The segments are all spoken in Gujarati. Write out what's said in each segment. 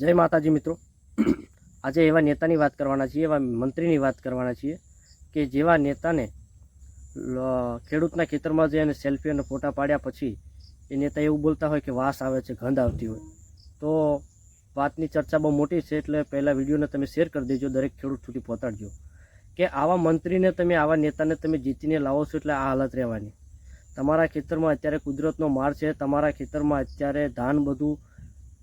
જય માતાજી મિત્રો. આજે એવા નેતાની વાત કરવાના છીએ, એવા મંત્રીની વાત કરવાના છીએ કે જેવા નેતાને ખેડૂતના ખેતરમાં જઈ અને સેલ્ફી અને ફોટા પાડ્યા પછી એ નેતા એવું બોલતા હોય કે વાસ આવે છે, ગંધ આવતી હોય. તો વાતની ચર્ચા બહુ મોટી છે, એટલે પહેલાં વિડીયોને તમે શેર કરી દેજો, દરેક ખેડૂત સુધી પહોંચાડજો. કે આવા મંત્રીને તમે, આવા નેતાને તમે જીતીને લાવો છો એટલે આ હાલત રહેવાની. તમારા ખેતરમાં અત્યારે કુદરતનો માર છે, તમારા ખેતરમાં અત્યારે ધાન બધું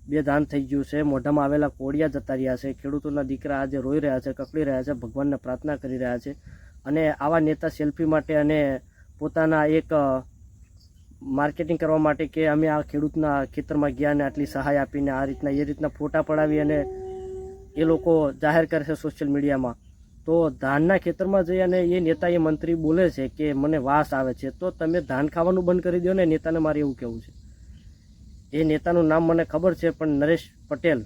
બે ધાન થઈ ગયું છે. મોઢામાં આવેલા કોડિયા જતા રહ્યા છે. ખેડૂતોના દીકરા આજે રોઈ રહ્યા છે, કકડી રહ્યા છે, ભગવાનને પ્રાર્થના કરી રહ્યા છે અને આવા નેતા સેલ્ફી માટે અને પોતાના એક માર્કેટિંગ કરવા માટે કે અમે આ ખેડૂતના ખેતરમાં ગયા અને આટલી સહાય આપીને આ રીતના, એ રીતના ફોટા પડાવી અને એ લોકો જાહેર કરે છે સોશિયલ મીડિયામાં. તો ધાનના ખેતરમાં જઈ અને એ નેતા, એ મંત્રી બોલે છે કે, મને વાસ આવે છે. તો તમે ધાન ખાવાનું બંધ કરી દો ને, નેતાને મારે એવું કહેવું છે. એ નેતાનું નામ મને ખબર છે, પણ નરેશ પટેલ.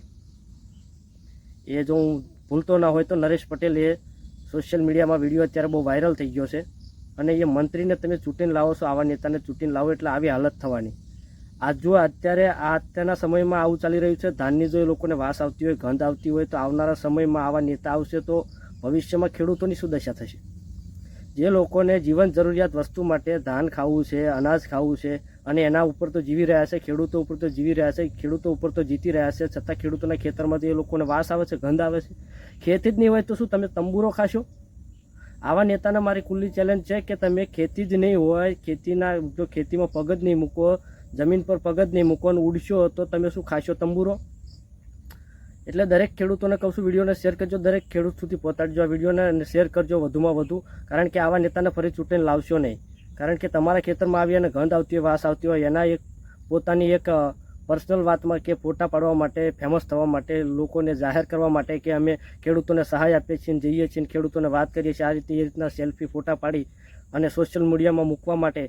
એ જો હું ભૂલતો ના હોય તો નરેશ પટેલ એ સોશિયલ મીડિયામાં વીડિયો અત્યારે બહુ વાયરલ થઈ ગયો છે અને એ મંત્રીને તમે ચૂંટીને લાવો છો, આવા નેતાને ચૂંટીને લાવો એટલે આવી હાલત થવાની. આ જો અત્યારે આ અત્યારના સમયમાં આવું ચાલી રહ્યું છે, ધાનની જો એ લોકોને વાસ આવતી હોય, ગંધ આવતી હોય, તો આવનારા સમયમાં આવા નેતા આવશે તો ભવિષ્યમાં ખેડૂતોની શું દશા થશે? જે લોકોને જીવન જરૂરિયાત વસ્તુ માટે ધાન ખાવું છે, અનાજ ખાવું છે અને એના ઉપર તો જીવી રહ્યા છે, ખેડૂતો ઉપર તો જીવી રહ્યા છે, ખેડૂતો ઉપર તો જીતી રહ્યા છે, છતાં ખેડૂતોના ખેતરમાંથી એ લોકોને વાસ આવે છે, ગંધ આવે છે. ખેતી જ નહીં હોય તો શું તમે તંબુરો ખાશો? આવા નેતાને મારી ખુલ્લી ચેલેન્જ છે કે તમે ખેતી જ નહીં હોય, ખેતીના જો ખેતીમાં પગ જ નહીં મૂકો, જમીન પર પગ જ નહીં મૂકો અને ઉડશો તો તમે શું ખાશો, તંબુરો? એટલે દરેક ખેડૂતોને કહું છું, વિડીયોને શેર કરજો, દરેક ખેડૂત સુધી પહોંચાડજો આ વિડીયોને શેર કરજો વધુમાં વધુ, કારણ કે આવા નેતાને ફરી ચૂંટીને લાવશો નહીં. કારણ કે તમારા ખેતરમાં આવી અને ગંધ આવતી હોય, વાસ આવતી હોય, એના એક પોતાની એક પર્સનલ વાતમાં કે ફોટા પાડવા માટે ફેમસ થવા માટે, લોકોને જાહેર કરવા માટે કે અમે ખેડૂતોને સહાય આપીએ છીએ, જઈએ છીએ, ખેડૂતોને વાત કરીએ છીએ, આ રીતે એ રીતના સેલ્ફી ફોટા પાડી અને સોશિયલ મીડિયામાં મૂકવા માટે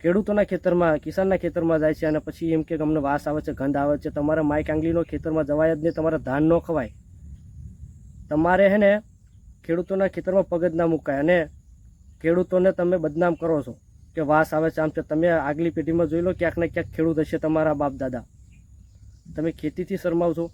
ખેડૂતોના ખેતરમાં, કિસાનના ખેતરમાં જાય છે અને પછી એમ કે અમને વાસ આવે છે, ગંધ આવે છે. તમારા માઇક આંગલીનો ખેતરમાં જવાય જ નહીં, તમારા ધાન ન ખવાય. તમારે હે ને ખેડૂતોના ખેતરમાં પગ જ ના મુકાય અને ખેડૂતોને તમે બદનામ કરો છો કે વાસ આવે છે આમ છે તમે આગલી પેઢીમાં જોઈ લો ક્યાંક ને ક્યાંક ખેડૂત હશે તમારા બાપ દાદા. તમે ખેતીથી શરમાવ છો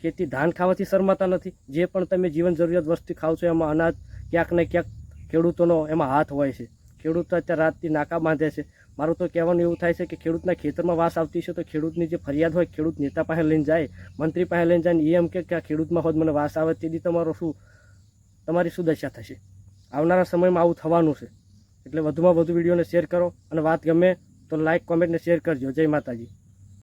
ખેતી ધાન ખાવાથી શરમાતા નથી? જે પણ તમે જીવન જરૂરિયાત વસ્તુ ખાવ છો એમાં અનાજ ક્યાંક ને ક્યાંક ખેડૂતોનો એમાં હાથ હોય છે. ખેડૂતો અત્યારે રાતથી નાકા બાંધે છે. મારું તો કહેવાનું એવું થાય છે કે ખેડૂતના ખેતરમાં વાસ આવતી છે તો ખેડૂતની જે ફરિયાદ હોય, ખેડૂત નેતા પાસે લઈને જાય, મંત્રી પાસે લઈને જાય ને એમ કે આ ખેડૂતમાં હોત, મને વાસ આવે તેથી તમારો શું, તમારી શું દશા થશે? આવનારા સમયમાં આવું થવાનું છે. એટલે વધુમાં વધુ વિડીયોને શેર કરો અને વાત ગમે તો લાઇક કોમેન્ટને શેર કરજો. જય માતાજી.